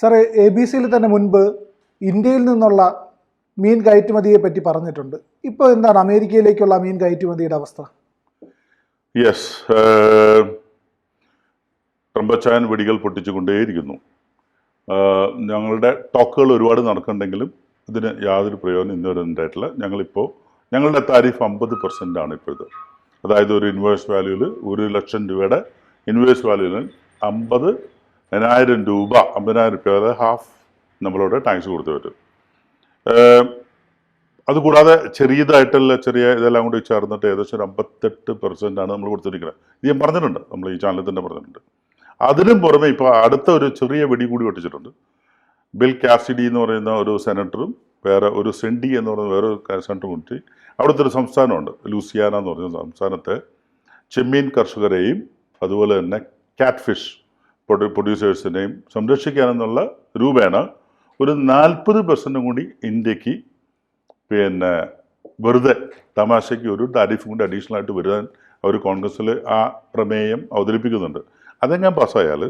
സാറേ A B സിയിൽ തന്നെ മുൻപ് ഇന്ത്യയിൽ നിന്നുള്ള മീൻ കയറ്റുമതിയെ പറ്റി പറഞ്ഞിട്ടുണ്ട്. ഇപ്പോൾ എന്താണ് അമേരിക്കയിലേക്കുള്ള മീൻ കയറ്റുമതിയുടെ അവസ്ഥ? യെസ് ട്രംപച്ചായൻ വെടികൾ പൊട്ടിച്ചുകൊണ്ടേയിരിക്കുന്നു. ഞങ്ങളുടെ ടോക്കുകൾ ഒരുപാട് നടക്കുന്നുണ്ടെങ്കിലും ഇതിന് യാതൊരു പ്രയോജനം ഇന്നുവരെ ഉണ്ടായിട്ടില്ല. ഞങ്ങളിപ്പോൾ ഞങ്ങളുടെ താരിഫ് അമ്പത് പെർസെന്റ് ആണ് ഇപ്പോഴത് അതായത് ഒരു ഇൻവേഴ്സ് വാല്യൂവിൽ ഒരു ലക്ഷം രൂപയുടെ ഇൻവേഴ്സ് വാല്യൂവിൽ അമ്പത് പതിനായിരം രൂപ അമ്പതിനായിരം രൂപ അതായത് ഹാഫ് നമ്മളോട് ടാക്സ് കൊടുത്തു പറ്റും. അതുകൂടാതെ ചെറിയതായിട്ടുള്ള ചെറിയ ഇതെല്ലാം കൂടി ചേർന്നിട്ട് ഏകദേശം ഒരു അമ്പത്തെട്ട് പെർസെന്റ് ആണ് നമ്മൾ കൊടുത്തിരിക്കുന്നത്. ഇത് ഞാൻ പറഞ്ഞിട്ടുണ്ട് നമ്മൾ ഈ ചാനലിൽ തന്നെ പറഞ്ഞിട്ടുണ്ട്. അതിനും പുറമെ ഇപ്പോൾ അടുത്ത ഒരു ചെറിയ വെടി കൂടി പൊട്ടിച്ചിട്ടുണ്ട് ബിൽ കാസിഡി എന്ന് പറയുന്ന ഒരു സെനറ്ററും വേറെ ഒരു സെൻഡി എന്ന് പറയുന്ന വേറെ സെനറ്ററും കൂട്ടി അവിടുത്തെ ഒരു സംസ്ഥാനമുണ്ട്. ലൂസിയാന എന്ന് പറയുന്ന സംസ്ഥാനത്തെ ചെമ്മീൻ കർഷകരെയും അതുപോലെ തന്നെ കാറ്റ് ഫിഷ് പ്രൊഡ്യൂസേഴ്സിനെയും സംരക്ഷിക്കാനെന്നുള്ള രൂപേണ ഒരു നാൽപ്പത് പെർസെന്റും കൂടി ഇന്ത്യയ്ക്ക് പിന്നെ വെറുതെ തമാശയ്ക്ക് ഒരു താരിഫ് കൂടി അഡീഷണൽ ആയിട്ട് വരുവാൻ അവർ കോൺഗ്രസ്സിൽ ആ പ്രമേയം അവതരിപ്പിക്കുന്നുണ്ട്. അതെങ്ങനെ പാസ്സായാൽ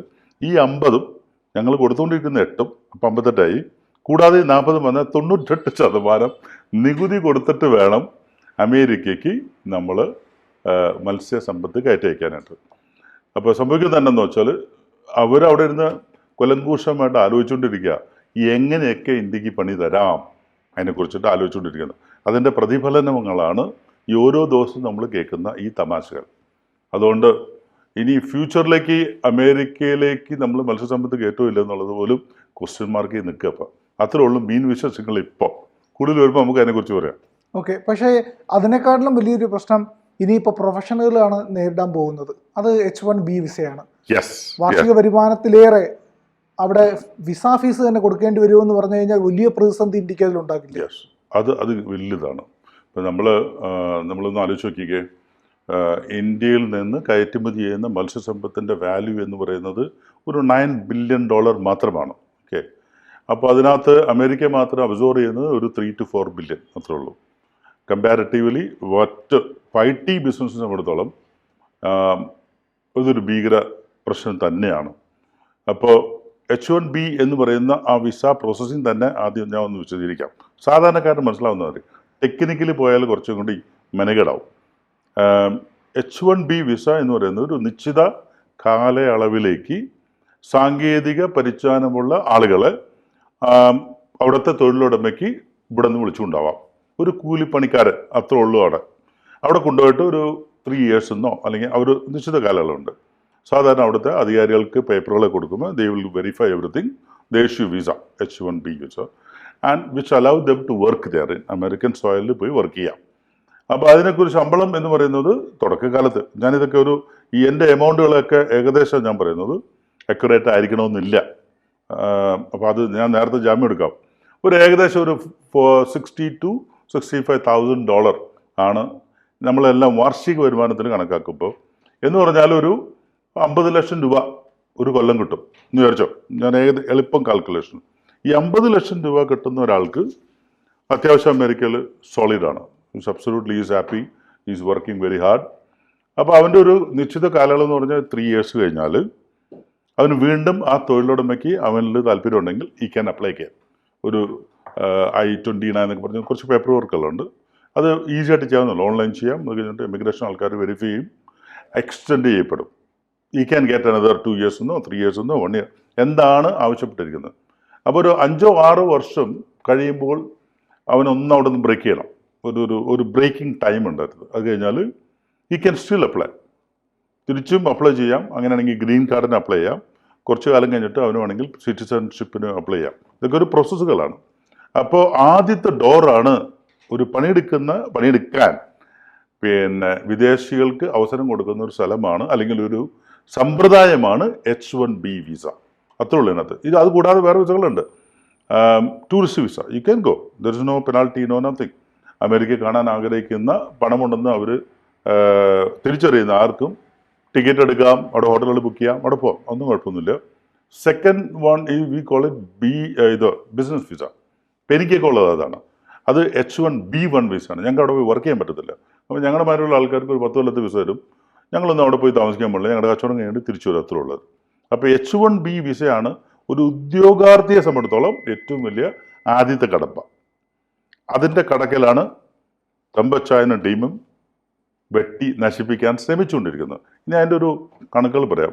ഈ അമ്പതും ഞങ്ങൾ കൊടുത്തുകൊണ്ടിരിക്കുന്ന എട്ടും അപ്പം അമ്പത്തെട്ടായി. കൂടാതെ നാൽപ്പത് വന്നാൽ തൊണ്ണൂറ്റെട്ട് ശതമാനം നികുതി കൊടുത്തിട്ട് വേണം അമേരിക്കയ്ക്ക് നമ്മൾ മത്സ്യസമ്പത്ത് സമ്പത്ത് അയക്കാനായിട്ട്. അപ്പോൾ സംഭവിക്കുന്നത് എന്താണെന്ന് വെച്ചാൽ അവരവിടെ ഇരുന്ന് കൊലങ്കൂഷമായിട്ട് ആലോചിച്ചുകൊണ്ടിരിക്കുക. എങ്ങനെയൊക്കെ ഇന്ത്യയ്ക്ക് പണി തരാം അതിനെക്കുറിച്ചിട്ട് ആലോചിച്ചുകൊണ്ടിരിക്കുന്നത് അതിന്റെ പ്രതിഫലനങ്ങളാണ് ഈ ഓരോ ദിവസവും നമ്മൾ കേൾക്കുന്ന ഈ തമാശകൾ. അതുകൊണ്ട് ഇനി ഫ്യൂച്ചറിലേക്ക് അമേരിക്കയിലേക്ക് നമ്മൾ മത്സ്യസമ്പത്ത് കയറ്റോ ഇല്ല എന്നുള്ളത് പോലും ക്വസ്റ്റ്യൻ മാർക്ക് നിൽക്കുക അപ്പം അത്രേ ഉള്ളൂ മീൻ വിശ്വസങ്ങൾ ഇപ്പോൾ കൂടുതൽ വരുമ്പോൾ നമുക്ക് അതിനെക്കുറിച്ച് പറയാം. ഓക്കെ. പക്ഷേ അതിനേക്കാട്ടിലും വലിയൊരു പ്രശ്നം ഇനിയിപ്പോൾ പ്രൊഫഷണലുകളാണ് നേരിടാൻ പോകുന്നത്. അത് എച്ച് വൺ ബി വിസയാണ് വാർഷിക വരുമാനത്തിലേറെ അവിടെ വിസ ഫീസ് തന്നെ കൊടുക്കേണ്ടി വരുമെന്ന് പറഞ്ഞു കഴിഞ്ഞാൽ വലിയ പ്രതിസന്ധി ഇന്ത്യയ്ക്ക് അതിൽ ഉണ്ടാക്കില്ല അത് അത് വലിയതാണ് ഇപ്പം നമ്മൾ നമ്മളൊന്ന് ആലോചിച്ച് നോക്കിക്കേ. ഇന്ത്യയിൽ നിന്ന് കയറ്റുമതി ചെയ്യുന്ന മത്സ്യസമ്പത്തിന്റെ വാല്യൂ എന്ന് പറയുന്നത് ഒരു നയൻ ബില്യൺ ഡോളർ മാത്രമാണ്. ഓക്കെ അപ്പോൾ അതിനകത്ത് അമേരിക്ക മാത്രം അബ്സോർവ് ചെയ്യുന്നത് ഒരു ത്രീ ടു ഫോർ ബില്യൺ അത്രേ ഉള്ളൂ. കമ്പാരിറ്റീവ്ലി മറ്റ് ഫൈവ് ടി ബിസിനസ്സിനെ സംബന്ധിച്ചിടത്തോളം ആ, ഇതൊരു ഭീകര പ്രശ്നം തന്നെയാണ്. അപ്പോൾ എച്ച് വൺ ബി എന്ന് പറയുന്ന ആ വിസ പ്രോസസ്സിങ് തന്നെ ആദ്യം ഞാൻ ഒന്ന് വിശദീകരിക്കാം. സാധാരണക്കാരന് മനസ്സിലാവുന്ന മതി. ടെക്നിക്കലി പോയാൽ കുറച്ചും കൂടി മെനകേടാവും. എച്ച് വൺ ബി വിസ എന്ന് പറയുന്നത് ഒരു നിശ്ചിത കാലയളവിലേക്ക് സാങ്കേതിക പരിജ്ഞാനമുള്ള ആളുകളെ അവിടുത്തെ തൊഴിലുടമയ്ക്ക് ഇവിടെ നിന്ന് വിളിച്ചുകൊണ്ടാവാം. ഒരു കൂലിപ്പണിക്കാരൻ അത്ര ഉള്ളൂ അവിടെ. അവിടെ കൊണ്ടുപോയിട്ട് ഒരു ത്രീ ഇയേഴ്സ് എന്നോ അല്ലെങ്കിൽ അവർ നിശ്ചിത കാലയളവുണ്ട്. സാധാരണ അവിടുത്തെ അധികാരികൾക്ക് പേപ്പറുകൾ കൊടുക്കുമ്പോൾ they will verify everything they visa H one B visa and which allow them to work there in American സോയിലിൽ പോയി വർക്ക് ചെയ്യാം. അപ്പോൾ അതിനെക്കുറിച്ച് ശമ്പളം എന്ന് പറയുന്നത് തുടക്കകാലത്ത്. ഞാനിതൊക്കെ ഒരു ഈ എന്റെ എമൗണ്ടുകളൊക്കെ ഏകദേശം ഞാൻ പറയുന്നത് അക്യുറേറ്റ് ആയിരിക്കണമെന്നില്ല. അപ്പോൾ അത് ഞാൻ നേരത്തെ ജാമ്യം എടുക്കാം. ഒരു ഏകദേശം ഒരു sixty two sixty five thousand dollar ആണ് നമ്മളെല്ലാം വാർഷിക വരുമാനത്തിന് കണക്കാക്കുമ്പോൾ. എന്ന് പറഞ്ഞാൽ ഒരു അമ്പത് ലക്ഷം രൂപ ഒരു കൊല്ലം കിട്ടും. എന്ന് വിചാരിച്ചോ? ഞാൻ ഏത് എളുപ്പം കാൽക്കുലേഷൻ ഈ അമ്പത് ലക്ഷം രൂപ കിട്ടുന്ന ഒരാൾക്ക് അത്യാവശ്യം അമേരിക്കയിൽ സോളിഡാണ് is absolutely is happy is working very hard അപ്പോൾ അവന്റെ ഒരു നിശ്ചിത കാലയളവ് എന്ന് പറഞ്ഞാൽ ത്രീ ഇയേഴ്സ് കഴിഞ്ഞാൽ അവന് വീണ്ടും ആ തൊഴിലുടമയ്ക്ക് അവനിൽ താല്പര്യം ഉണ്ടെങ്കിൽ ഈ ക്യാൻ അപ്ലൈ ചെയ്യാൻ ഒരു ഐ ട്വന്റി നയൻ എന്നൊക്കെ പറഞ്ഞ് കുറച്ച് പേപ്പർ വർക്കെല്ലാം ഉണ്ട്. അത് ഈസി ആയിട്ട് ചെയ്യാവുന്നല്ലോ ഓൺലൈൻ ചെയ്യാം. അത് കഴിഞ്ഞിട്ട് ഇമിഗ്രേഷൻ ആൾക്കാർ വെരിഫൈ ചെയ്യും. എക്സ്റ്റെൻഡ് ചെയ്യപ്പെടും. He can get another two years എന്നോ ത്രീ ഇയേഴ്സ് എന്നോ വൺ ഇയർ എന്താണ് ആവശ്യപ്പെട്ടിരിക്കുന്നത്? അപ്പോൾ ഒരു അഞ്ചോ ആറോ വർഷം കഴിയുമ്പോൾ അവനൊന്നും അവിടെ നിന്ന് ബ്രേക്ക് ചെയ്യണം. ഒരു ഒരു ഒരു ബ്രേക്കിംഗ് ടൈം ഉണ്ടായിരുന്നു അത് കഴിഞ്ഞാൽ ഈ ക്യാൻ സ്റ്റിൽ അപ്ലൈ തിരിച്ചും അപ്ലൈ ചെയ്യാം. അങ്ങനെയാണെങ്കിൽ ഗ്രീൻ കാർഡിന് അപ്ലൈ ചെയ്യാം. കുറച്ച് കാലം കഴിഞ്ഞിട്ട് അവന് വേണമെങ്കിൽ സിറ്റിസൺഷിപ്പിന് അപ്ലൈ ചെയ്യാം. ഇതൊക്കെ ഒരു പ്രോസസ്സുകളാണ് അപ്പോൾ ആദ്യത്തെ ഡോറാണ് ഒരു പണിയെടുക്കുന്ന പണിയെടുക്കാൻ. പിന്നെ വിദേശികൾക്ക് അവസരം കൊടുക്കുന്ന ഒരു സ്ഥലമാണ്. അല്ലെങ്കിൽ ഒരു സമ്പ്രദായമാണ് എച്ച് വൺ ബി വിസ അത്രേ ഉള്ളൂ ഇതിനകത്ത്. ഇത് അത് കൂടാതെ വേറെ വിസകളുണ്ട്. Tourist visa you can go there is no penalty no nothing America കാണാൻ ആഗ്രഹിക്കുന്ന പണമുണ്ടെന്ന് അവർ തിരിച്ചറിയുന്ന ആർക്കും ടിക്കറ്റ് എടുക്കാം അവിടെ ഹോട്ടലുകൾ ബുക്ക് ചെയ്യാം അവിടെ പോകാം ഒന്നും കുഴപ്പമൊന്നുമില്ല. സെക്കൻഡ് വൺ ഈ വി കോൾ ഇറ്റ് ബി ഇത് ബിസിനസ് വിസ പെരിക്കൊക്കെ ഉള്ളത് അതാണ്. അത് H one B one visa ആണ്. ഞങ്ങൾക്ക് അവിടെ പോയി വർക്ക് ചെയ്യാൻ പറ്റത്തില്ല. അപ്പോൾ ഞങ്ങളുടെ മാരുള്ള ആൾക്കാർക്ക് ഒരു പത്ത് കൊല്ലത്തെ വിസ വരും. ഞങ്ങളൊന്നും അവിടെ പോയി താമസിക്കാൻ പാടില്ല. ഞങ്ങളുടെ കച്ചവടം കഴിഞ്ഞിട്ട് തിരിച്ചു വരും അത്രേ ഉള്ളത് അപ്പോൾ എച്ച് വൺ ബി വിസയാണ് ഒരു ഉദ്യോഗാർത്ഥിയെ സംബന്ധിച്ചിടത്തോളം ഏറ്റവും വലിയ ആദ്യത്തെ കടമ്പ. അതിന്റെ കടക്കലാണ് തമ്പച്ചായന ടീമും വെട്ടി നശിപ്പിക്കാൻ ശ്രമിച്ചുകൊണ്ടിരിക്കുന്നത്. ഇനി അതിന്റെ ഒരു കണക്കുകൾ പറയാം.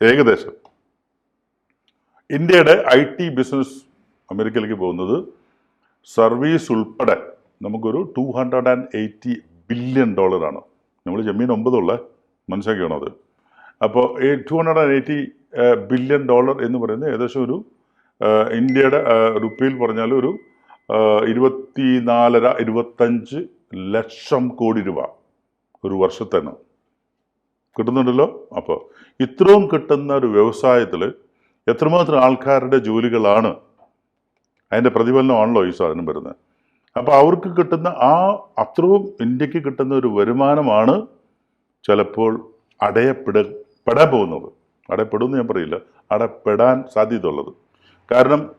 ഏകദേശം ഇന്ത്യയുടെ ഐ ടി ബിസിനസ് അമേരിക്കയിലേക്ക് പോകുന്നത് സർവീസ് ഉൾപ്പെടെ നമുക്കൊരു two hundred and eighty billion ഡോളറാണ് നമ്മൾ ജമ്മീൻ ഒമ്പതുള്ള മനസ്സിലാക്കിയാണോ അത് അപ്പോൾ ഈ two hundred and eighty billion dollar എന്ന് പറയുന്നത് ഏകദേശം ഒരു ഇന്ത്യയുടെ റുപ്പിയിൽ പറഞ്ഞാൽ ഒരു ഇരുപത്തി നാലര ഇരുപത്തഞ്ച് ലക്ഷം കോടി രൂപ ഒരു വർഷത്തേന് കിട്ടുന്നുണ്ടല്ലോ. അപ്പോൾ ഇത്രയും കിട്ടുന്ന ഒരു വ്യവസായത്തിൽ എത്രമാത്രം ആൾക്കാരുടെ ജോലികളാണ് അതിന്റെ പ്രതിഫലനമാണല്ലോ ഈ സാധനം വരുന്നത്. അപ്പോൾ അവർക്ക് കിട്ടുന്ന ആ അത്രയും ഇന്ത്യയ്ക്ക് കിട്ടുന്ന ഒരു വരുമാനമാണ് ചിലപ്പോൾ അടയപ്പെട പെടാൻ പോകുന്നത് അടയപ്പെടുമെന്ന് ഞാൻ പറയില്ല. അടപ്പെടാൻ സാധ്യതയുള്ളത്. കാരണം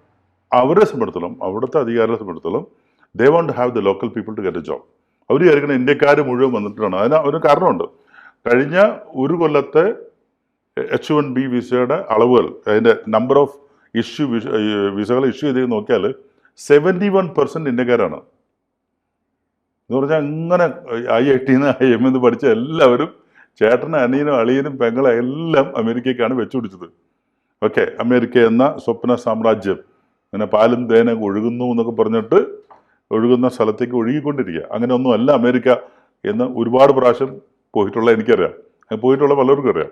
അവരെ സംബന്ധിച്ചിടത്തോളം അവിടുത്തെ അധികാരികളെ സംബന്ധിച്ചിടത്തോളം they won't have the local people to get a job അവർ വിചാരിക്കണം ഇന്ത്യക്കാർ മുഴുവൻ വന്നിട്ടാണ്. അതിന് ഒരു കാരണമുണ്ട്. കഴിഞ്ഞ ഒരു കൊല്ലത്തെ എച്ച് വൺ ബി വിസയുടെ അളവുകൾ അതിന്റെ നമ്പർ ഓഫ് ഇഷ്യൂ വിസകൾ ഇഷ്യൂ ചെയ്ത് നോക്കിയാൽ സെവന്റി വൺ പെർസെന്റ് ഇന്ത്യക്കാരാണ്. എന്ന് പറഞ്ഞാൽ അങ്ങനെ ഐ ഐ ടിന്ന് ഐ എം എന്ന് പഠിച്ച എല്ലാവരും ചേട്ടനും അനിയനും അളിയനും പെങ്ങളെ എല്ലാം അമേരിക്കയ്ക്കാണ് വെച്ചുപിടിച്ചത്. ഓക്കെ അമേരിക്ക എന്ന സ്വപ്ന സാമ്രാജ്യം. അങ്ങനെ പാലും തേനും ഒഴുകുന്നു എന്നൊക്കെ പറഞ്ഞിട്ട് ഒഴുകുന്ന സ്ഥലത്തേക്ക് ഒഴുകിക്കൊണ്ടിരിക്കുക. അങ്ങനെ ഒന്നും അല്ല അമേരിക്ക എന്ന് ഒരുപാട് പ്രാവശ്യം പോയിട്ടുള്ള എനിക്കറിയാം. പോയിട്ടുള്ള പലർക്കും അറിയാം.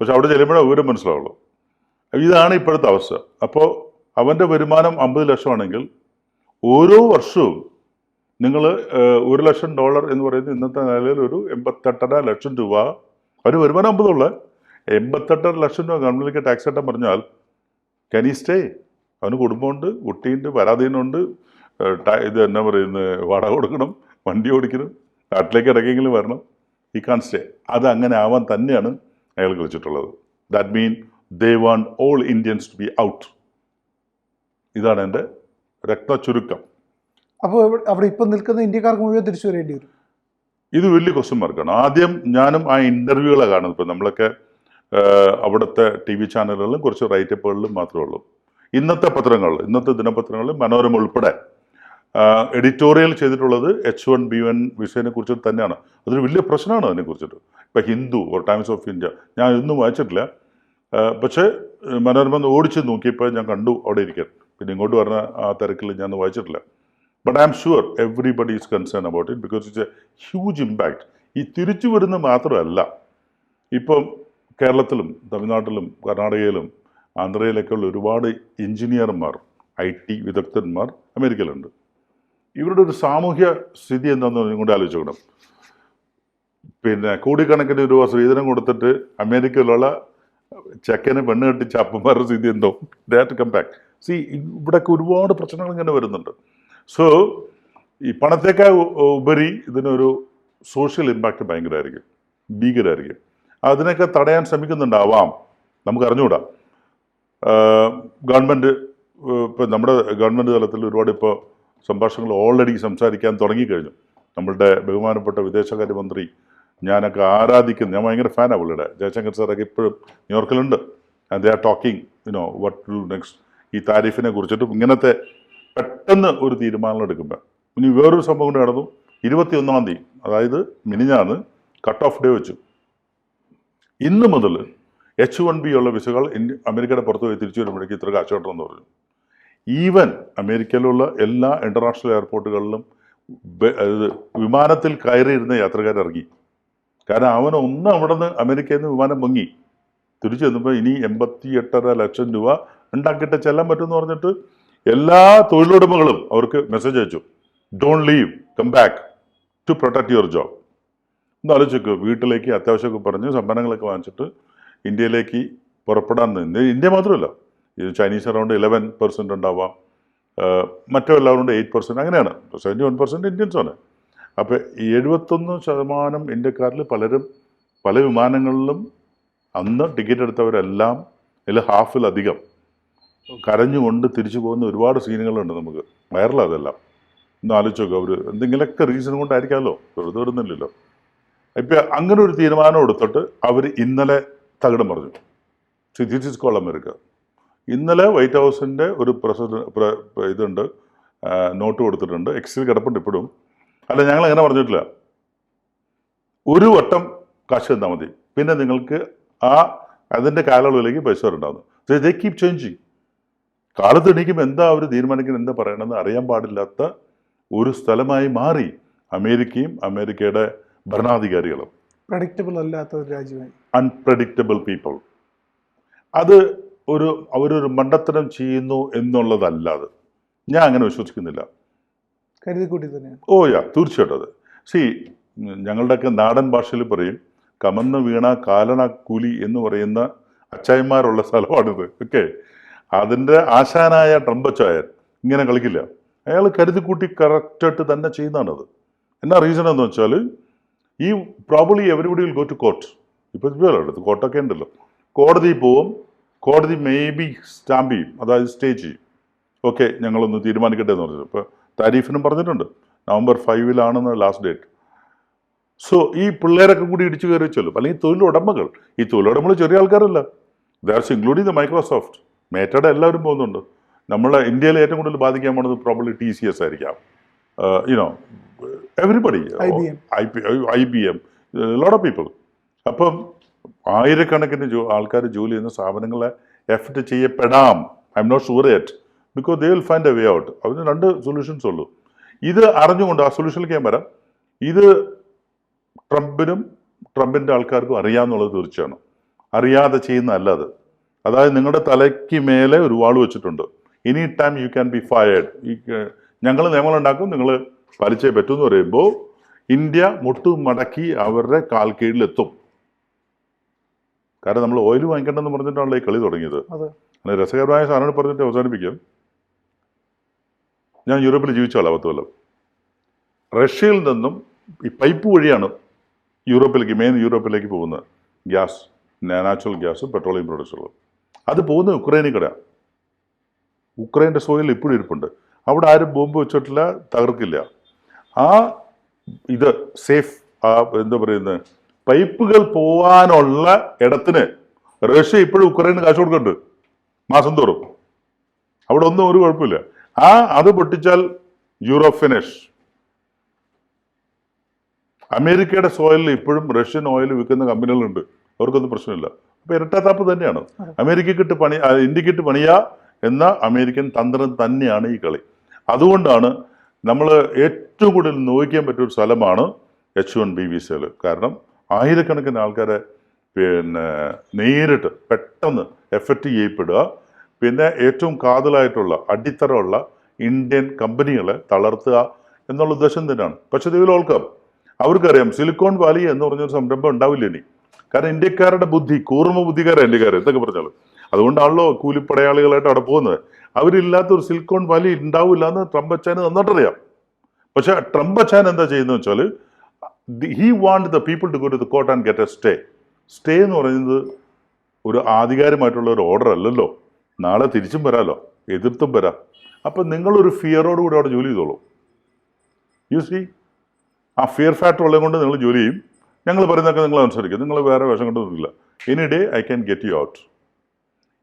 പക്ഷെ അവിടെ ചെല്ലുമ്പോഴേ വിവരം മനസ്സിലാവുള്ളൂ. ഇതാണ് ഇപ്പോഴത്തെ അവസ്ഥ. അപ്പോൾ അവന്റെ വരുമാനം അമ്പത് ലക്ഷമാണെങ്കിൽ ഓരോ വർഷവും നിങ്ങൾ ഒരു ലക്ഷം ഡോളർ എന്ന് പറയുന്നത് ഇന്നത്തെ നിലയിൽ ഒരു എൺപത്തെട്ടര ലക്ഷം രൂപ. ഒരു വരുമാനം അമ്പതുള്ള എൺപത്തെട്ടര ലക്ഷം രൂപ ഗവൺമെന്റിലേക്ക് ടാക്സ് കെട്ടാൻ പറഞ്ഞാൽ കൻ ഈ സ്റ്റേ അവന് കുടുംബമുണ്ട് കുട്ടിയുണ്ട് പരാധീനമുണ്ട് ഇത് എന്നാ പറയുന്നത് വാടക കൊടുക്കണം വണ്ടി ഓടിക്കണം നാട്ടിലേക്ക് ഇടയ്ക്കെങ്കിലും വരണം. ഈ കാൺ സ്റ്റേ അത് അങ്ങനെ ആവാൻ തന്നെയാണ് അയാൾ കളിച്ചിട്ടുള്ളത് that mean they want all Indians to be out ഇതാണ് എന്റെ രക്ത ചുരുക്കം അപ്പോൾ അവിടെ ഇപ്പം നിൽക്കുന്ന ഇന്ത്യക്കാർക്ക് മുഴുവൻ തിരിച്ചു വരേണ്ടി വരും. ഇത് വലിയ ക്വസ്റ്റ്യൻ മാർക്കാണ് ആദ്യം ഞാനും ആ ഇന്റർവ്യൂകളെ കാണുന്നത്. ഇപ്പം നമ്മളൊക്കെ അവിടുത്തെ ടി വി ചാനലുകളിലും കുറച്ച് റൈറ്റപ്പുകളിലും മാത്രമേ ഉള്ളൂ. ഇന്നത്തെ പത്രങ്ങൾ ഇന്നത്തെ ദിനപത്രങ്ങളിൽ മനോരമ ഉൾപ്പെടെ എഡിറ്റോറിയൽ ചെയ്തിട്ടുള്ളത് എച്ച് വൺ ബി വൺ വിഷയനെ കുറിച്ചിട്ട് തന്നെയാണ്. അതൊരു വലിയ പ്രശ്നമാണ് അതിനെ കുറിച്ചിട്ട് ഇപ്പം Hindu or Times of India ഞാൻ ഇന്നും വായിച്ചിട്ടില്ല. പക്ഷേ മനോരമ ഓടിച്ച് നോക്കിയപ്പോൾ ഞാൻ കണ്ടു അവിടെ ഇരിക്കാൻ. പിന്നെ ഇങ്ങോട്ട് പറഞ്ഞ ആ തിരക്കിൽ ഞാൻ വായിച്ചിട്ടില്ല. But I'm sure everybody is concern about it because it's a huge impact ഈ തിരിച്ചു വരുന്ന മാത്രമല്ല ഇപ്പം കേരളത്തിലും തമിഴ്നാട്ടിലും കർണാടകയിലും ആന്ധ്രയിലൊക്കെ ഉള്ള ഒരുപാട് എഞ്ചിനീയർമാർ ഐ ടി വിദഗ്ധന്മാർ അമേരിക്കയിലുണ്ട്. ഇവരുടെ ഒരു സാമൂഹ്യ സ്ഥിതി എന്താണെന്ന് നിങ്ങളുടെ ആലോചിക്കണം പിന്നെ കോടിക്കണക്കിന് രൂപ സ്ത്രീധനം കൊടുത്തിട്ട് അമേരിക്കയിലുള്ള ചെക്കന് പെണ്ണ് കെട്ടിച്ച അപ്പന്മാരുടെ സ്ഥിതി എന്തോ. ഡാറ്റ് കം ബാക്ക് സി ഇവിടെയൊക്കെ ഒരുപാട് പ്രശ്നങ്ങൾ ഇങ്ങനെ വരുന്നുണ്ട്. സോ ഈ പണത്തേക്കാൾ ഉപരി ഇതിനൊരു സോഷ്യൽ ഇമ്പാക്റ്റ് ഭയങ്കരമായിരിക്കും ഭീകരമായിരിക്കും അതിനൊക്കെ തടയാൻ ശ്രമിക്കുന്നുണ്ടാവാം. നമുക്ക് അറിഞ്ഞുകൂടാ ഗവൺമെന്റ് ഇപ്പം നമ്മുടെ ഗവൺമെന്റ് തലത്തിൽ ഒരുപാട് ഇപ്പോൾ സംഭാഷണങ്ങൾ ഓൾറെഡി സംസാരിക്കാൻ തുടങ്ങിക്കഴിഞ്ഞു. നമ്മളുടെ ബഹുമാനപ്പെട്ട വിദേശകാര്യമന്ത്രി ഞാനൊക്കെ ആരാധിക്കുന്നു. ഞാൻ ഭയങ്കര ഫാനാണ് പുള്ളിയുടെ. ജയശങ്കർ സാറൊക്കെ ഇപ്പോഴും ന്യൂയോർക്കിലുണ്ട്. And they are talking you know what to next ഈ താരിഫിനെ കുറിച്ചിട്ടും ഇങ്ങനത്തെ പെട്ടെന്ന് ഒരു തീരുമാനം എടുക്കുമ്പോൾ ഇനി വേറൊരു സംഭവം കൊണ്ട് നടന്നു. ഇരുപത്തിയൊന്നാം തീയതി അതായത് മിനിഞ്ഞാന്ന് കട്ട് ഓഫ് ഡേ വെച്ചു. ഇന്ന് മുതൽ എച്ച് വൺ ബി ഉള്ള വിസകൾ അമേരിക്കയുടെ പുറത്ത് പോയി തിരിച്ചു വരുമ്പോഴേക്ക് ഇത്ര കാശ് എന്ന് പറഞ്ഞു. ഈവൻ അമേരിക്കയിലുള്ള എല്ലാ ഇന്റർനാഷണൽ എയർപോർട്ടുകളിലും വിമാനത്തിൽ കയറിയിരുന്ന യാത്രക്കാരിറങ്ങി. കാരണം അവൻ ഒന്ന് അവിടെ നിന്ന് അമേരിക്കയിൽ നിന്ന് വിമാനം പൊങ്ങി തിരിച്ചു ചെന്നപ്പോൾ ഇനി എൺപത്തി എട്ടര ലക്ഷം രൂപ ഉണ്ടാക്കിയിട്ട് ചെല്ലാൻ പറ്റുമെന്ന് പറഞ്ഞിട്ട് എല്ലാ തൊഴിലുടമകളും അവർക്ക് മെസ്സേജ് അയച്ചു. Don't leave come back to protect your job ഒന്ന് ആലോചിക്കുക വീട്ടിലേക്ക് അത്യാവശ്യമൊക്കെ പറഞ്ഞ് സമ്മാനങ്ങളൊക്കെ വാങ്ങിച്ചിട്ട് ഇന്ത്യയിലേക്ക് പുറപ്പെടാൻ നിന്ന് ഇന്ത്യ മാത്രമല്ല ചൈനീസ് അറൗണ്ട് ഇലവൻ പെർസെന്റ് ഉണ്ടാവാം. മറ്റോ എല്ലാവരും എയ്റ്റ് പെർസെന്റ് അങ്ങനെയാണ്. സെവന്റി വൺ പെർസെന്റ് ഇന്ത്യൻസാണ് അപ്പോൾ എഴുപത്തൊന്ന് ശതമാനം ഇന്ത്യക്കാരിൽ പലരും പല വിമാനങ്ങളിലും അന്ന് ടിക്കറ്റ് എടുത്തവരെല്ലാം ഇതിൽ ഹാഫിലധികം കരഞ്ഞുകൊണ്ട് തിരിച്ചു പോകുന്ന ഒരുപാട് സീനുകളുണ്ട് നമുക്ക്. വൈറലാണ് അതെല്ലാം. ഒന്ന് ആലോചിച്ച് നോക്കുക അവർ എന്തെങ്കിലുമൊക്കെ റീസൺ കൊണ്ടായിരിക്കാമല്ലോ വെറുതെ വരുന്നില്ലല്ലോ ഇപ്പം അങ്ങനെ ഒരു തീരുമാനം എടുത്തിട്ട് അവർ ഇന്നലെ തകിടം പറഞ്ഞു ദിസ് ഇസ് കോൾ അമേരിക്ക ഇന്നലെ വൈറ്റ് ഹൗസിന്റെ ഒരു പ്രസിഡന്റ് ഇതുണ്ട്. നോട്ട് കൊടുത്തിട്ടുണ്ട്. എക്സിൽ കിടപ്പുണ്ട് ഇപ്പോഴും. അല്ല ഞങ്ങൾ അങ്ങനെ പറഞ്ഞിട്ടില്ല. ഒരു വട്ടം കാശ് തന്നാൽ മതി. പിന്നെ നിങ്ങൾക്ക് ആ അതിന്റെ കാലയളവിലേക്ക് പൈസ ഉണ്ടാകുന്നു ദേ കീപ് ചേഞ്ചിങ് കാലത്ത് എണീക്കുമ്പോൾ എന്താ അവർ തീരുമാനിക്കുന്നത് എന്താ പറയണമെന്ന് അറിയാൻ പാടില്ലാത്ത ഒരു സ്ഥലമായി മാറി അമേരിക്കയും അമേരിക്കയുടെ ഭരണാധികാരികളും. പ്രഡിക്റ്റബിൾ അല്ലാത്ത ഒരു രാജ്യമായി. അൺപ്രഡിക്റ്റബിൾ പീപ്പിൾ അത് ഒരു അവരൊരു മണ്ടത്തരം ചെയ്യുന്നു എന്നുള്ളതല്ലാതെ ഞാൻ അങ്ങനെ വിശ്വസിക്കുന്നില്ല. കരുതിക്കൂട്ടി തന്നെ ഓ യാ തീർച്ചയായിട്ടും അത്. സി ഞങ്ങളുടെയൊക്കെ നാടൻ ഭാഷയിൽ പറയും കമന്ന് വീണ കാലണ കൂലി എന്ന് പറയുന്ന അച്ചായന്മാരുള്ള സ്ഥലമാണിത്. ഓക്കെ അതിന്റെ ആശാനായ ട്രംപച്ചായൻ ഇങ്ങനെ കളിക്കില്ല. അയാൾ കരുതിക്കൂട്ടി കറക്റ്റായിട്ട് തന്നെ ചെയ്യുന്നതാണത്. എന്നാ റീസൺ എന്ന് വെച്ചാൽ ഈ probably everybody will go to court ഇപ്പോൾ അടുത്ത് കോർട്ടൊക്കെ ഉണ്ടല്ലോ. കോടതി പോവും. കോടതി മേ ബി സ്റ്റാമ്പ് ചെയ്യും. അതായത് സ്റ്റേ ചെയ്യും. ഓക്കെ ഞങ്ങളൊന്ന് തീരുമാനിക്കട്ടെ എന്ന് പറഞ്ഞു ഇപ്പോൾ താരീഫിനും പറഞ്ഞിട്ടുണ്ട്. നവംബർ ഫൈവിലാണെന്ന് ലാസ്റ്റ് ഡേറ്റ് സോ ഈ പിള്ളേരൊക്കെ കൂടി ഇടിച്ചു കയറി വെച്ചല്ലോ. അല്ലെങ്കിൽ തൊഴിലുടമകൾ. ഈ തൊഴിലുടമകൾ ചെറിയ ആൾക്കാരല്ല. ദാറ്റ്സ് ഇൻക്ലൂഡിങ് ദ മൈക്രോസോഫ്റ്റ് മേറ്റയുടെ എല്ലാവരും പോകുന്നുണ്ട്. നമ്മളെ ഇന്ത്യയിൽ ഏറ്റവും കൂടുതൽ ബാധിക്കാൻ പോകുന്നത് പ്രോബ്ലി ടി സി എസ് ആയിരിക്കാം. You know everybody IBM. I P I B M lot of people അപ്പം ആയിരക്കണക്കിന് ജോ ആൾക്കാർ ജോലി ചെയ്യുന്ന സ്ഥാപനങ്ങളെ effect ചെയ്യപ്പെടാം. I'm not sure yet because they will find a way out അതിന് രണ്ട് സൊല്യൂഷൻസ് ഉള്ളൂ. ഇത് അറിഞ്ഞുകൊണ്ട് ആ സൊല്യൂഷനിലേക്ക് ഞാൻ വരാം. ഇത് ട്രംപിനും ട്രംപിന്റെ ആൾക്കാർക്കും അറിയാമെന്നുള്ളത് തീർച്ചയാണ്. അറിയാതെ ചെയ്യുന്നതല്ല അത്. അതായത് നിങ്ങളുടെ തലയ്ക്ക് മേലെ ഒരു വാൾ വെച്ചിട്ടുണ്ട്. Any time you can be fired ഈ ഞങ്ങൾ നിയമങ്ങളുണ്ടാക്കും നിങ്ങൾ പാലിച്ചേ പറ്റൂ എന്ന് പറയുമ്പോൾ ഇന്ത്യ മുട്ടു മടക്കി അവരുടെ കാൽ കീഴിലെത്തും. കാരണം നമ്മൾ ഓയിൽ വാങ്ങിക്കണ്ടെന്ന് പറഞ്ഞിട്ടാണല്ലോ ഈ കളി തുടങ്ങിയത്. അതെ. രസകരമായ സാധനം പറഞ്ഞിട്ട് അവസാനിപ്പിക്കാം. ഞാൻ യൂറോപ്പിൽ ജീവിച്ചോളാം പത്ത് കൊല്ലം. റഷ്യയിൽ നിന്നും ഈ പൈപ്പ് വഴിയാണ് യൂറോപ്പിലേക്ക് മെയിൻ യൂറോപ്പിലേക്ക് പോകുന്നത്. ഗ്യാസ് നാച്ചുറൽ ഗ്യാസും പെട്രോളിയം പ്രൊഡക്ട്സുകളും അത് പോകുന്നത് ഉക്രൈനിൽ കൂടെ ഉക്രൈന്റെ സോയിൽ ഇപ്പോഴും ഇരിപ്പുണ്ട്. അവിടെ ആരും ബോംബ് വെച്ചിട്ടില്ല തകർക്കില്ല. ആ ഇത് സേഫ് ആ എന്താ പറയുന്നത് പൈപ്പുകൾ പോവാനുള്ള ഇടത്തിന് റഷ്യ ഇപ്പോഴും ഉക്രൈന് കാശ് കൊടുക്കുന്നുണ്ട് മാസം തോറും. അവിടെ ഒന്നും ഒരു കുഴപ്പമില്ല. ആ അത് പൊട്ടിച്ചാൽ യൂറോപ്പ് ഫിനിഷ്. അമേരിക്കയുടെ സോയിലിൽ ഇപ്പോഴും റഷ്യൻ ഓയിൽ വിൽക്കുന്ന കമ്പനികളുണ്ട്. അവർക്കൊന്നും പ്രശ്നമില്ല. അപ്പൊ ഇരട്ടത്താപ്പ് തന്നെയാണ്. അമേരിക്കക്കിട്ട് പണി ഇന്ത്യയ്ക്ക് ഇന്ത്യക്കിട്ട് പണിയാ എന്ന അമേരിക്കൻ തന്ത്രം തന്നെയാണ് ഈ കളി. അതുകൊണ്ടാണ് നമ്മൾ ഏറ്റവും കൂടുതൽ നോക്കിക്കാൻ പറ്റിയൊരു സ്ഥലമാണ് എച്ച് വൺ ബി വിസയിൽ കാരണം ആയിരക്കണക്കിന് ആൾക്കാരെ പിന്നെ നേരിട്ട് പെട്ടെന്ന് എഫക്റ്റ് ചെയ്യപ്പെടുക. പിന്നെ ഏറ്റവും കാതലായിട്ടുള്ള അടിത്തറമുള്ള ഇന്ത്യൻ കമ്പനികളെ തളർത്തുക എന്നുള്ള ഉദ്ദേശം തന്നെയാണ്. പക്ഷേ ഇതിൽ ഓൾക്കാം. അവർക്കറിയാം സിലിക്കോൺ വാലി എന്ന് പറഞ്ഞൊരു സംരംഭം ഉണ്ടാവില്ല ഇനി? കാരണം ഇന്ത്യക്കാരുടെ ബുദ്ധി കൂർമ്മ ബുദ്ധിക്കാരാണ് ഇന്ത്യക്കാർ എന്തൊക്കെ പറഞ്ഞാലും അതുകൊണ്ടാണല്ലോ കൂലിപ്പടയാളികളായിട്ട് അവിടെ പോകുന്നത്. അവരില്ലാത്ത ഒരു സിലിക്കോൺ വാലി ഉണ്ടാവില്ല എന്ന് ട്രംപ് അച്ചാന് നന്നായിട്ടറിയാം. പക്ഷെ ട്രംപ് അച്ചാൻ എന്താ ചെയ്യുന്നത് വെച്ചാൽ he want the people to go to the court and get a stay stay എന്ന് പറയുന്നത് ഒരു ആധികാരികമായിട്ടുള്ള ഒരു ഓർഡർ അല്ലല്ലോ. നാളെ തിരിച്ചും വരാമല്ലോ എതിർത്തും വരാം. അപ്പം നിങ്ങളൊരു ഫിയറോട് കൂടി അവിടെ ജോലി ചെയ്തോളൂ. You see a fear factor ഉള്ളത് കൊണ്ട് നിങ്ങൾ ജോലി ചെയ്യും. ഞങ്ങൾ പറയുന്നതൊക്കെ നിങ്ങൾ അനുസരിക്കും. നിങ്ങൾ വേറെ വേഷം കൊണ്ടൊന്നുമില്ല. Any day I can get you out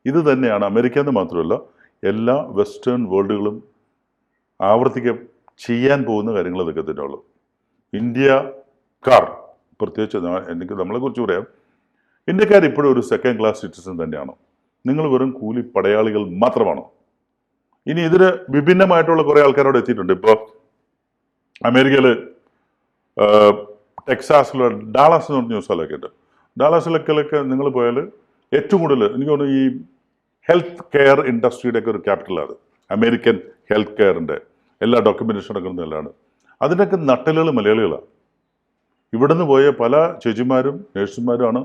ഇത് തന്നെയാണ് അമേരിക്ക എന്ന് മാത്രമല്ല എല്ലാ വെസ്റ്റേൺ വേൾഡുകളും ആവർത്തിക്ക ചെയ്യാൻ പോകുന്ന കാര്യങ്ങൾ ഇതൊക്കെ തന്നെയുള്ളൂ ഇന്ത്യക്കാർ പ്രത്യേകിച്ച് എനിക്ക് നമ്മളെക്കുറിച്ച് പറയാം. ഇന്ത്യക്കാർ ഇപ്പോഴും ഒരു സെക്കൻഡ് ക്ലാസ് സിറ്റിസൺ തന്നെയാണ്. നിങ്ങൾ വെറും കൂലി പടയാളികൾ മാത്രമാണ്. ഇനി ഇതിന് വിഭിന്നമായിട്ടുള്ള കുറേ ആൾക്കാരോട് എത്തിയിട്ടുണ്ട്. ഇപ്പോൾ അമേരിക്കയിൽ ടെക്സാസിലുള്ള ഡാളാസ് എന്ന് പറഞ്ഞ സ്ഥലമൊക്കെ ഉണ്ട് ഡാളാസിലൊക്കെ നിങ്ങൾ പോയാൽ ഏറ്റവും കൂടുതൽ എനിക്ക് തോന്നുന്നു ഈ ഹെൽത്ത് കെയർ ഇൻഡസ്ട്രിയുടെ ഒക്കെ ഒരു ക്യാപിറ്റലാണ്. അമേരിക്കൻ ഹെൽത്ത് കെയറിന്റെ എല്ലാ ഡോക്യുമെന്റേഷൻ നടക്കുന്നതെല്ലാം അതിന്റെയൊക്കെ നട്ടലുകൾ മലയാളികളാണ്. ഇവിടുന്ന് പോയ പല ചേച്ചിമാരും നേഴ്സുമാരുമാണ്.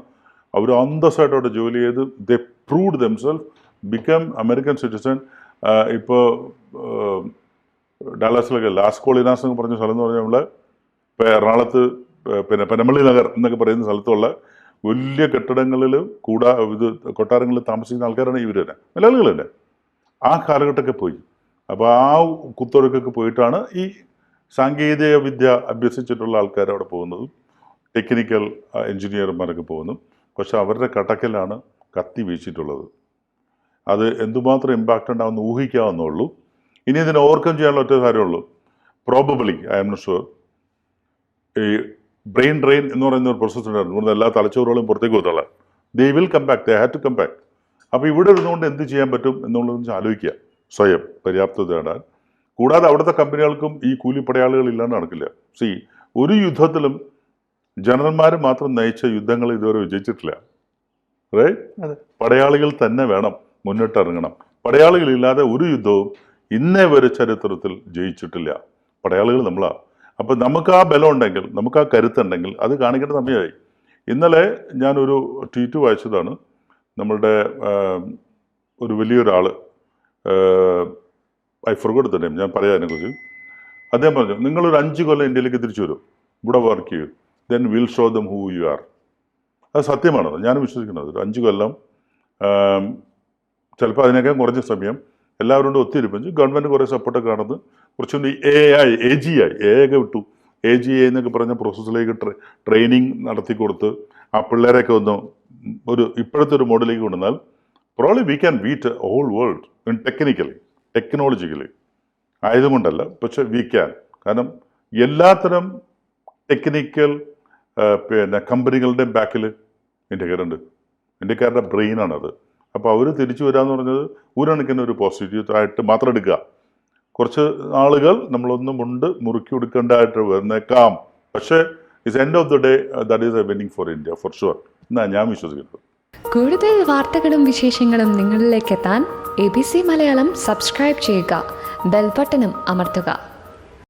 അവർ അന്തസ്സായിട്ട് അവിടെ ജോലി ചെയ്ത് they proved themselves become American citizen ഇപ്പോൾ ഡാലാസിലൊക്കെ ലാസ് കോളിനാസ് എന്ന് പറഞ്ഞ സ്ഥലം എന്ന് പറഞ്ഞാൽ നമ്മളെ എറണാകുളത്ത് പിന്നെ പനമ്പള്ളി നഗർ എന്നൊക്കെ പറയുന്ന സ്ഥലത്തുള്ള വലിയ കെട്ടിടങ്ങളിൽ കൂടാ ഇത് കൊട്ടാരങ്ങളിൽ താമസിക്കുന്ന ആൾക്കാരാണ് ഇവർ തന്നെ. മലയാളികൾ തന്നെ. ആ കാലഘട്ടമൊക്കെ പോയി. അപ്പോൾ ആ കുത്തൊഴുക്കൊക്കെ പോയിട്ടാണ് ഈ സാങ്കേതിക വിദ്യ അഭ്യസിച്ചിട്ടുള്ള ആൾക്കാർ അവിടെ പോകുന്നതും ടെക്നിക്കൽ എഞ്ചിനീയർമാരൊക്കെ പോകുന്നു പക്ഷെ അവരുടെ കടക്കലാണ് കത്തി വീശിയിട്ടുള്ളത്. അത് എന്തുമാത്രം ഇമ്പാക്റ്റ് ഉണ്ടാവുമെന്ന് ഊഹിക്കാവുന്നുള്ളൂ ഇനി ഇതിനെ ഓവർകം ചെയ്യാനുള്ള ഒറ്റ കാര്യമുള്ളൂ പ്രോബബിളി ഐ എം ഷുവർ ഈ ബ്രെയിൻ ഡ്രെയിൻ എന്ന് പറയുന്ന ഒരു പ്രോസസ്സ് ഉണ്ടായിരുന്നു. ഇവിടുന്ന് എല്ലാ തലച്ചോറുകളും പുറത്തേക്ക് പോകത്തുള്ള. They will come back they have to come back അപ്പോൾ ഇവിടെ ഇരുന്നുകൊണ്ട് എന്ത് ചെയ്യാൻ പറ്റും എന്നുള്ളതെന്ന് ആലോചിക്കുക. സ്വയം പര്യാപ്തത നേടാൻ. കൂടാതെ അവിടുത്തെ കമ്പനികൾക്കും ഈ കൂലിപ്പടയാളികൾ ഇല്ലാണ്ട് നടക്കില്ല. സി ഒരു യുദ്ധത്തിലും ജനറൽമാർ മാത്രം നയിച്ച യുദ്ധങ്ങൾ ഇതുവരെ വിജയിച്ചിട്ടില്ല. റൈറ്റ് അതെ. പടയാളികൾ തന്നെ വേണം മുന്നിട്ടിറങ്ങണം പടയാളികളില്ലാതെ ഒരു യുദ്ധവും ഇന്നേ വരെ ചരിത്രത്തിൽ ജയിച്ചിട്ടില്ല. പടയാളികൾ നമ്മളാ. അപ്പം നമുക്ക് ആ ബലം ഉണ്ടെങ്കിൽ നമുക്ക് ആ കരുത്തുണ്ടെങ്കിൽ അത് കാണിക്കേണ്ട സമയമായി. ഇന്നലെ ഞാനൊരു ട്വീറ്റ് വായിച്ചതാണ്. നമ്മളുടെ ഒരു വലിയൊരാൾ ഐ ഫുർഗോട്ട് തന്നെ ഞാൻ പറയാം അതിനെക്കുറിച്ച്. അദ്ദേഹം പറഞ്ഞു നിങ്ങളൊരു അഞ്ച് കൊല്ലം ഇന്ത്യയിലേക്ക് തിരിച്ചു വരും. ഇവിടെ വർക്ക് ചെയ്യും. Then will show them who you are അത് സത്യമാണ് ഞാൻ വിശ്വസിക്കുന്നത്. ഒരു അഞ്ച് കൊല്ലം ചിലപ്പോൾ അതിനേക്കാൾ കുറഞ്ഞ സമയം എല്ലാവരും കൊണ്ട് ഒത്തിരിപ്പിച്ചു ഗവൺമെന്റ് കുറേ സപ്പോർട്ടൊക്കെ കാണുന്നത് കുറച്ചുകൂടി A I A G I A ഒക്കെ വിട്ടു. എ ജി ഐ എന്നൊക്കെ പറഞ്ഞ പ്രോസസ്സിലേക്ക് ട്രെ ട്രെയിനിങ് നടത്തി കൊടുത്ത് ആ പിള്ളേരെയൊക്കെ ഒന്ന് ഒരു ഇപ്പോഴത്തെ ഒരു മോഡലിലേക്ക് കൊണ്ടുവന്നാൽ probably we can beat all world in technically technologically ആയതുകൊണ്ടല്ല പക്ഷെ വി ക്യാൻ കാരണം എല്ലാത്തരം ടെക്നിക്കൽ പിന്നെ കമ്പനികളുടെ ബാക്കിൽ ഇന്ത്യക്കാരുണ്ട്. ഇന്ത്യക്കാരുടെ ബ്രെയിനാണത് അപ്പോൾ അവർ തിരിച്ചു വരാമെന്ന് പറഞ്ഞത് ഒരു കണക്കിന് ഒരു പോസിറ്റീവ് ആയിട്ട് മാത്രം എടുക്കുക. കുറച്ച് ആളുകൾ നമ്മളൊന്ന് മുണ്ട് മുറുക്കി കൊടുക്കേണ്ടതായിട്ട് വന്നേക്കാം. പക്ഷേ is end of the day that is a winning for India for sure എന്നാണ് ഞാൻ വിശ്വസിക്കുന്നത് കൂടുതൽ വാർത്തകളും വിശേഷങ്ങളും നിങ്ങളിലേക്ക് എത്താൻ A B C Malayalam subscribe ചെയ്യുക. ബെൽബട്ടനും അമർത്തുക.